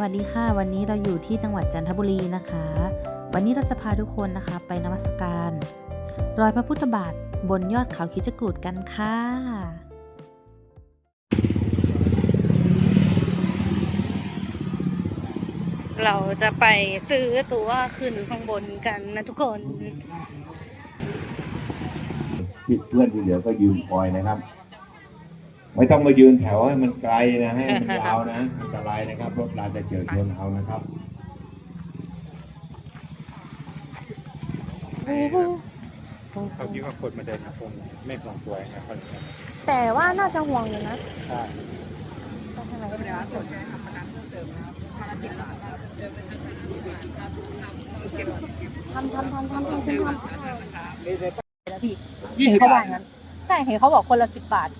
สวัสดีค่ะ วันนี้เราอยู่ที่จังหวัดจันทบุรีนะคะ วันนี้เราจะพาทุกคนนะคะไปนมัสการ รอยพระพุทธบาทบนยอดเขาคิดจกูดกันค่ะเราจะไปซื้อตั๋วขึ้นข้างบนกันนะทุกคน เพื่อนที่เหลือก็ยืนคอยนะครับ ไม่ต้องมายืนแถวให้มันไกลนะให้มันยาวนะอันตรายนะครับรถราจะเจอชนเอานะครับเขาคิดว่าคนมาเดินคงไม่คงสวยนะแต่ว่าน่าจะห่วงอยู่นะใช่ทำทำทำทำทำทำทำแล้วพี่เห็นเขาบอกงั้นใช่เห็นเขาบอกคนละสิบบาท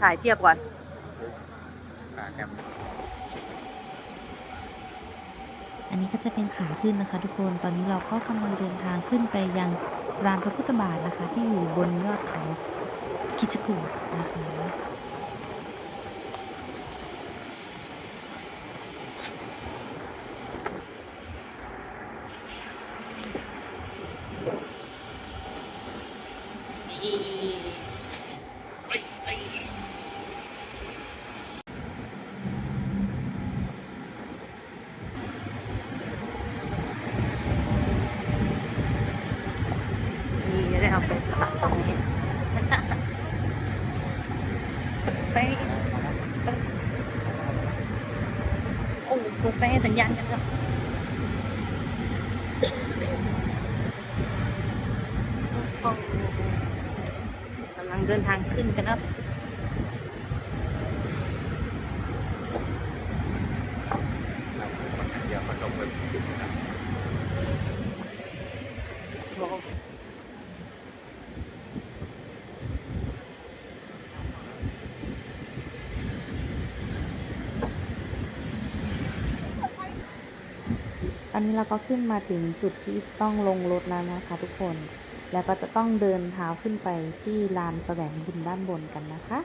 ถ่ายเทียบก่อนอันนี้ก็จะเป็นขาขึ้นนะคะ ทุกคน ตอนนี้เราก็กำลังเดินทางขึ้นไปยังรานพระพุทธบาทนะคะ ที่อยู่บนยอดเขาคิดจกูดนะคะ นี่จะได้เอาไปตัดตรงนี้ ไปไปโอ้เปิดไฟให้สัญญาณกันครับกำลังเดินทางขึ้นกันครับ เดี๋ยวเขาต้องไป ต อนนี้เราก็ขึ้นมาถึงจุดที่ต้องลงรถแล้วนะคะทุกคน แล้วก็จะต้องเดินเท้าขึ้นไปที่ลานแสวงบุญด้านบนกันนะคะ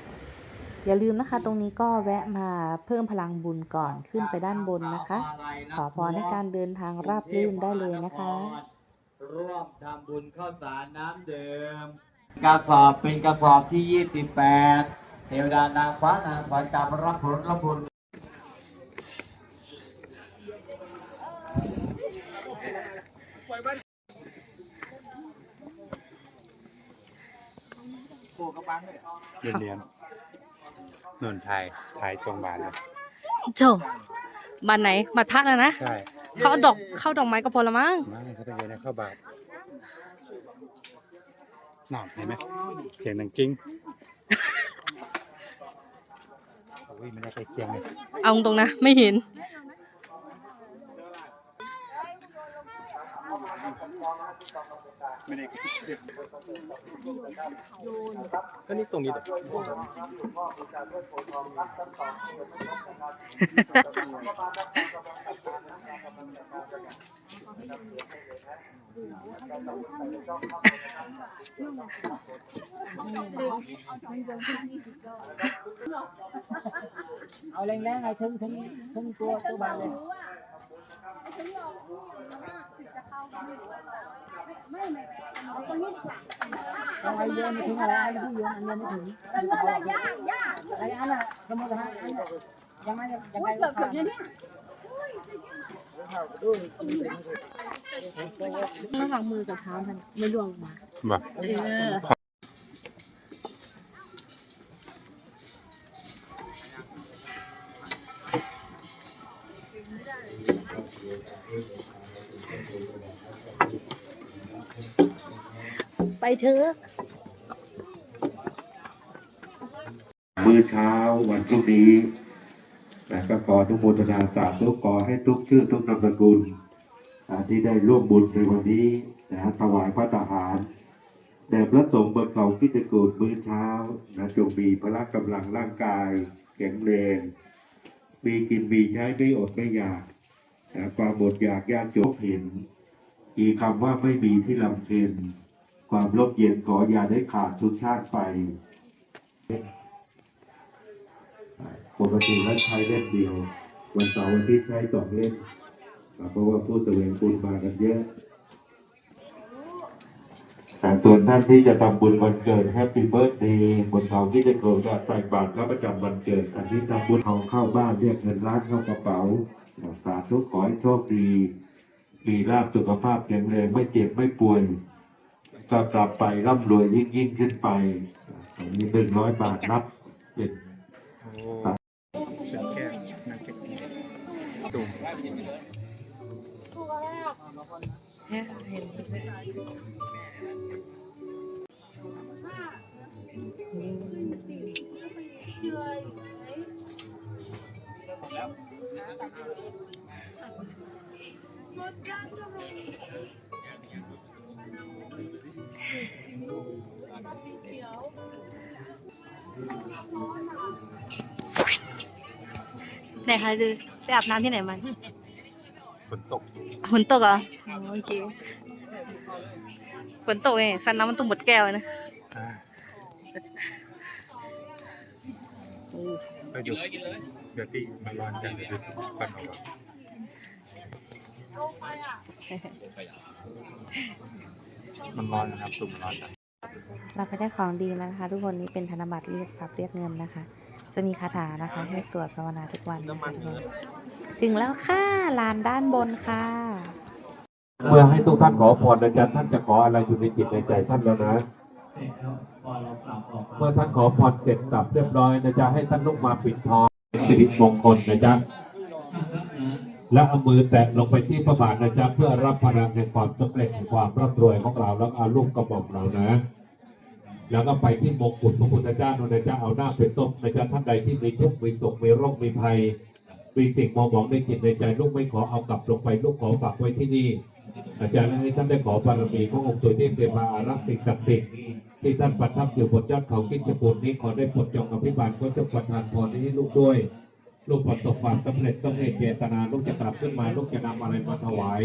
อย่าลืมนะคะ ตรงนี้ก็แวะมาเพิ่มพลังบุญก่อนขึ้นไปด้านบนนะคะ ขอพรให้การเดินทางราบรื่นได้เลยนะคะ ร่วมทำบุญข้าวสารน้ำเดื่มกระสอบเป็นกระสอบที่ 28 เทวดานางฟ้านางสวรรค์รับผลรับบุญ เรียนเรียนนนไทยไทยตรงบานเลยโจบันไหนบัตรพักแล้วนะใช่เขาเอาดอกเข้าดอกไม้ก็พอละมั้งไม่เขาต้องเรียนในเข้าบาทน่าเห็นไหมเสียงดังกิ้งโอ้ยไม่ได้ใกล้เคียงเลยเอาตรงๆนะไม่เห็น ไม่ได้ก็นี่ตรงนี้แหละเอาแรงๆไอ้ถึงถึงถึงตัวตัวบานเลย อะไรเยอะไม่ถึงอะไรอะไรที่เยอะอันเดียวไม่ถึงเป็นอะไรยากยากอะไรอันน่ะสมมติว่าอันน่ะยังไงยังไงก็ทำระหว่างมือกับเท้ามันไม่ร่วงลงมา เออ เถอะ มื้อเช้าวันพรุ่งนี้นะก็ขอทุกโมทนาสาธุขอให้ทุกชื่อทุกนามสกุลที่ได้ร่วมบุญในวันนี้นะถวายพระทหารแด่พระสงฆ์บนเขาพิจกูลมื้อเช้านะจงมีพละกำลังร่างกายแข็งแรงมีกินมีใช้ไม่อดไม่อยากนะความอดอยากยากจนเห็นอีกคำว่าไม่มีที่ลำเค็ญ ความร่มเย็นขออย่าได้ขาดทุกชาติไป ปกติแล้วใช้เล่มเดียว วันเสาร์วันที่ใช้สองเล่มเพราะว่าผู้แสวงบุญมากันเยอะแต่ส่วนท่านที่จะทำบุญวันเกิดแฮปปี้เบิร์ดเดย์บนเขาที่จะเกิดก็ใส่บาตรพระประจำวันเกิด อันที่ทำบุญเอาเข้าบ้านเรียกเงินล้านเข้ากระเป๋า สาธุขอให้โชคดี มีลาภสุขภาพแข็งแรงไม่เจ็บไม่ป่วย ก็กลับไปร่ำรวยยิ่งยิ่งขึ้นไปอันนี้หนึ่งร้อยบาทนับเป็นโอ้สุดแก้วนั กเก็ตตี้ตุ่มไหนคะคือไปอาบน้ำที่ไหนมาฝนตกฝนตกเหรออ๋อโอเคฝนตกไงซันน้ำมันตุ้มหมดแก้วเลยนะอ่าไปดูเดี๋ยวพี่มาร้อนกันเดี๋ยวดูฟันออกก่อนมันร้อนนะครับตุ่มร้อนนะ เราไปได้ของดีมานะคะ ทุกคนนี่เป็นธนบัตรเรียกทรัพย์เรียกเงินนะคะ จะมีคาถานะคะ ให้ตรวจภาวนาทุกวันนะคะทุกคนถึงแล้วค่ะลานด้านบนค่ะ เมื่อให้ทุกท่านขอพรนะจ๊ะท่านจะขออะไรอยู่ในจิตในใจท่านแล้วนะ เมื่อท่านขอพรเสร็จสับเรียบร้อยนะจ๊ะให้ท่านลุกมาปิดทองเป็นสิริมงคลนะจ๊ะ แล้วเอามือแตะลงไปที่พระบาทนะจ๊ะเพื่อรับพลังแห่งความสำเร็จแห่งความร่ำรวยของเราแล้วเอาลูกกระบอกเรานะ แล้วก็ไปที่มงกุฎพระพุทธเจ้านะจ๊ะเอาหน้าเป็นส้มนะจ๊ะท่านใดที่มีทุกข์มีสุขมีโรคมีภัยมีสิ่งมองมองในจิตในใจลูกไม่ขอเอากลับลงไปลูกขอฝากไว้ที่นี่ อาจารย์ให้ท่านได้ขอบารมีขององค์ตัวเทพเทวาอารักษ์สิ่งศักดิ์สิทธิ์ที่ท่านประทับอยู่บนยอดเขากิจกุลนี้ขอได้ปลดจงอภิบาลก็จะประทานพรนี้ให้ลูกด้วย ลูกประสบความสำเร็จสำเร็จเจตนาลูกจะกลับขึ้นมาลูกจะนำอะไรมาถวาย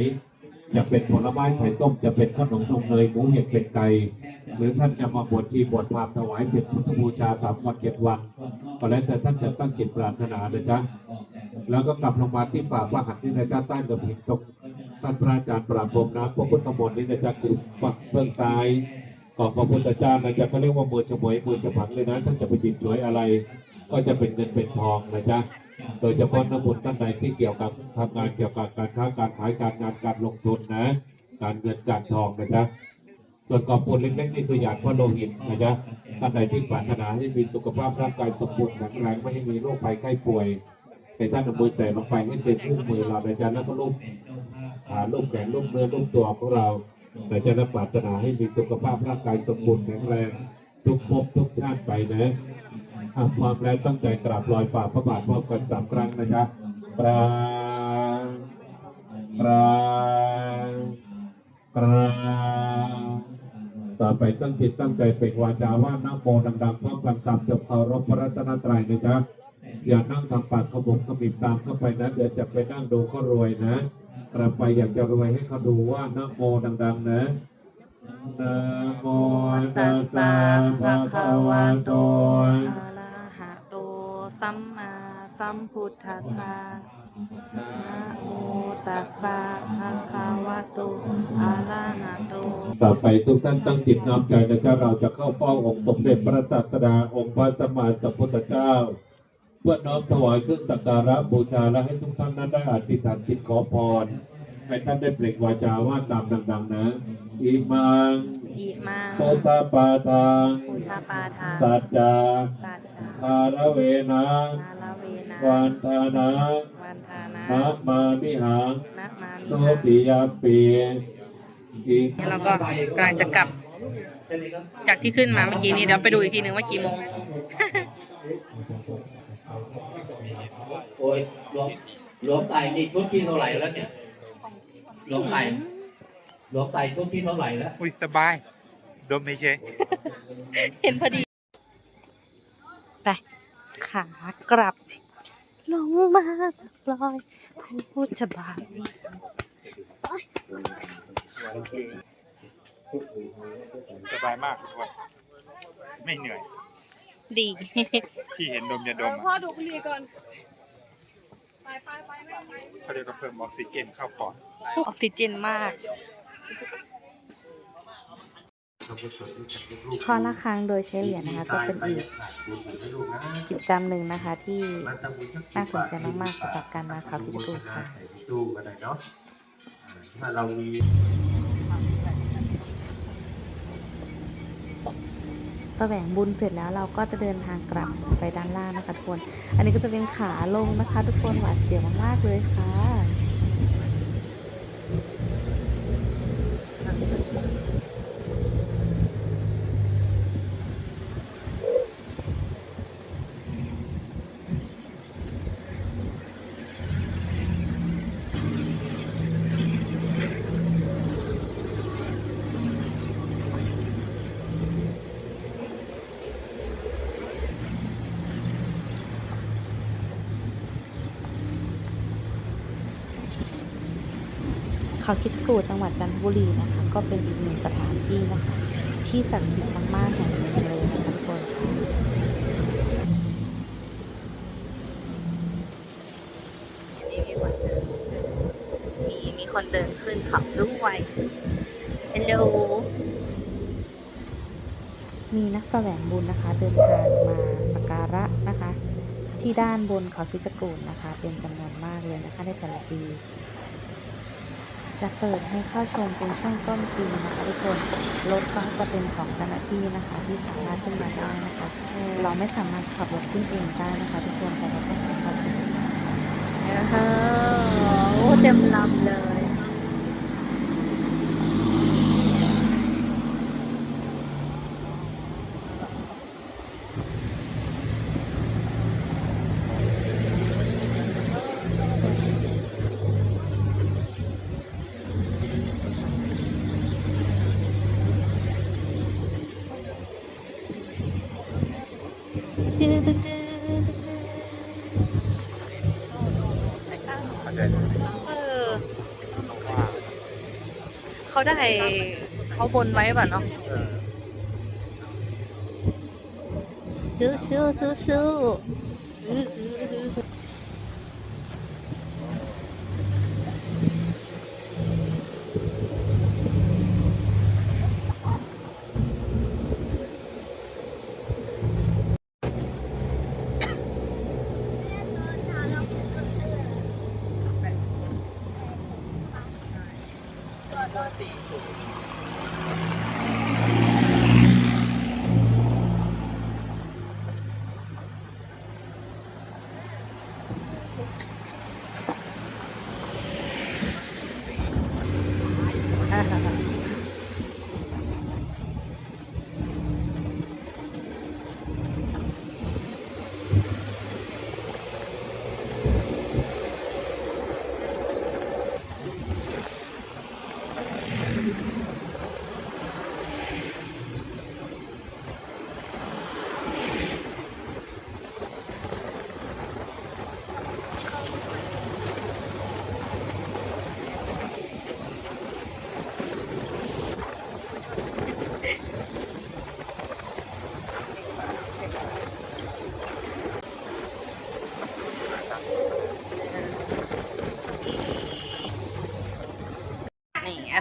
จะเป็นผลไม้ไข่ต้มจะเป็นขนมทงเนยหมูเห็ดเป็ดไก่หรือท่านจะมาบวชชีบวชพรามถวายเป็นพุทธบูชาสามวันเจ็ดวันก็แล้วแต่ท่านจะตั้งจิตปรารถนานะจ๊ะแล้วก็กลับลงมาที่ฝ่าพระหัตถ์นี่นะจ๊ะใต้กระถิ่นตรงท่านพระอาจารย์ปราบพรมน้ำพระพุทธมนต์นี่นะจ๊ะคือฝักเบื้องซ้ายของพระพุทธเจ้านะจ๊ะเขาเรียกว่ามือฉมวยมือฉผังเลยนะท่านจะไปหยิบฉวยอะไร ก็จะเป็นเงินเป็นทองนะจ๊ะ โดยเฉพาะนักบุญท่านใดที่เกี่ยวกับทำงานเกี่ยวกับการค้าการขายการงานการลงทุนนะ การเงินการทองนะจ๊ะส่วนกอบปูนเล็กๆนี่คือหยาดพระโลหิตนะจ๊ะท่านใดที่ปรารถนาให้มีสุขภาพร่างกายสมบูรณ์แข็งแรงไม่ให้มีโรคภัยไข้ป่วยให้ท่านเอามือแตะลงไปให้เป็นรูปมือเรานะจ๊ะแล้วก็รูปขาลูกแขนลูกเนื้อลูกตัวของเราแต่จะรับปรารถนาให้มีสุขภาพร่างกายสมบูรณ์แข็งแรงทุกภพทุกชาติไปนะ อะความแล้วตั้งใจกราบลอยฝ่าพระบาทพร้อมกันสามครั้งนะครับปรางปรางปรางต่อไปตั้งจิตตั้งใจเป็นวาจาว่านะโมดังๆพร้อมกันสามจบเคารพพระรัตนตรัยนะครับ อย่านั่งทำปากขมุกขมิบตามเข้าไปนะเดี๋ยวจะไปนั่งดูก็รวยนะกลับไปอยากจะรวยให้เขาดูว่านะโมดัง ๆ นะนะโมตัสสะภะคะวะตอะระหะโต สัมมาสัมพุทธัสสะนะโมตัสสะภะคะวะโตอะระหะโต ต่อไปทุกท่านตั้งจิตน้อมใจนะครับเราจะเข้าเฝ้าองค์สมเด็จพระศาสดาองค์พระสัมมาสัมพุทธเจ้า เพื่อน้อมถวายเครื่องสักการะบูชาและให้ทุกท่านนั้นได้อธิษฐานจิตขอพรให้ท่านได้เปล่งวาจาว่าตามดังๆนะ อิมังอิมังโตตาปาทังพุทธปาทาสัจจาสัจจา อาระเวนะนาลเวนะวันทานะวันทานะนะมามิหังนักมาโนมิปิยาปีอิเนี่ยเราก็กำลังจะกลับ จากที่ขึ้นมาเมื่อกี้นี้เดี๋ยวไปดูอีกทีหนึ่งว่ากี่โมงโอ้ยหลวงหลวงไต่นี่ชุดที่เท่าไหร่แล้วเนี่ยหลวงไต่หลวงไต่ชุดที่เท่าไหร่แล้วอุ้ยสบายดมไม่ใช่ เห็นพอดี ไป ขากลับ ลงมาจากลอยพูดจะบาทสบายมากทุกคนไม่เหนื่อย ดี ที่เห็นดมยาดมพ่ออะดูบุหรี่ก่อนไปไปไปแม่ไปเขาเรียกว่าเพิ่มออกซิเจนเข้าปอดออกซิเจนมาก ข้อละครั้งโดยใช้เหรียญนะคะ ก็เป็นอีกกิจกรรมหนึ่งนะคะ ที่น่าสนใจมากๆสำหรับการมาเขาพิจิตรค่ะดูกันหน่อยเนาะถ้าเรามีแสวงบุญเสร็จแล้วเราก็จะเดินทางกลับไปด้านล่างนะคะทุกคน อันนี้ก็จะเป็นขาลงนะคะ ทุกคนหวาดเสียวมากๆเลยค่ะ เขาคิดจกูฏจังหวัดจันทบุรีนะคะ ก็เป็นอีกหนึ่งสถานที่นะคะ ที่ศักดิ์สิทธิ์มากๆแห่งหนึ่งเลยนะคะทุกคนค่ะนี่มีคนเดินมีมีคนเดินขึ้นเขาด้วยเฮลโลมีนักแสวงบุญนะคะ เดินทางมาสักการะนะคะ ที่ด้านบนเขาคิดจกูฏนะคะ เป็นจำนวนมากเลยนะคะในแต่ละปี จะเปิดให้เข้าชมเป็นช่วงต้นปีนะคะทุกคนรถก็จะเป็นของเจ้าหน้าที่นะคะ ที่สามารถขึ้นมาได้นะคะ เราไม่สามารถขับรถขึ้นเองได้นะคะ ทุกคนแต่เราต้องใช้เข้าชมเออโอ้เต็มลำเลย เขาไหมเออ เขาได้เขาบนไว้ป่ะเนาะสู้สู้สู้สู้ นี่อะ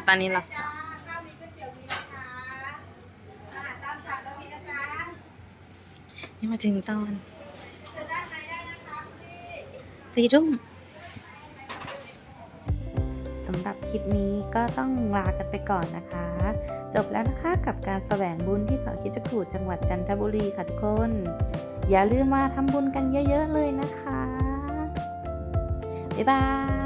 ตอนนี้เรานี่มาถึงตอนสี่ทุ่มสำหรับคลิปนี้ก็ต้องลากันไปก่อนนะคะ จบแล้วนะคะกับการแสวงบุญที่เขาคิดจะกูฏจังหวัดจันทบุรีค่ะทุกคน อย่าลืมมาทำบุญกันเยอะๆเลยนะคะ บ๊ายบาย